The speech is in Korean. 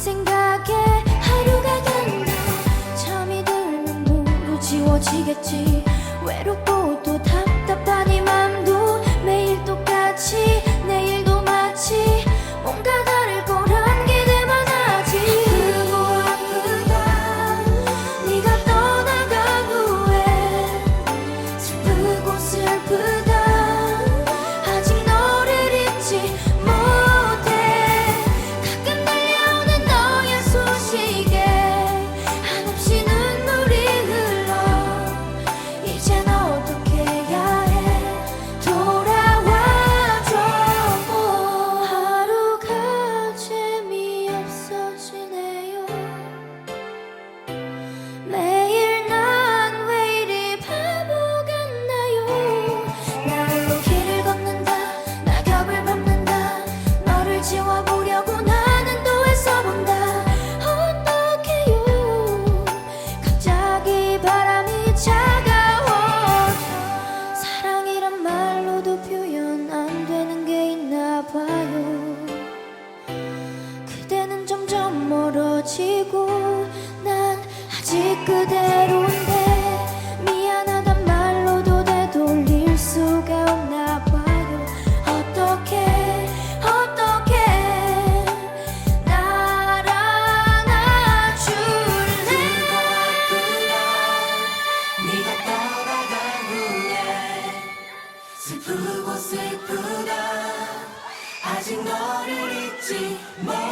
생각에 하루가 간다. 잠이 들면 모두 지워지겠지. 외롭고도 지고 난 아직 그대로인데 미안하단 말로도 되돌릴 수가 없나 봐요. 어떻게 어떻게 날 안아줄래? 네가 떠나간 후에 슬프고 슬프다. 아직 너를 잊지 못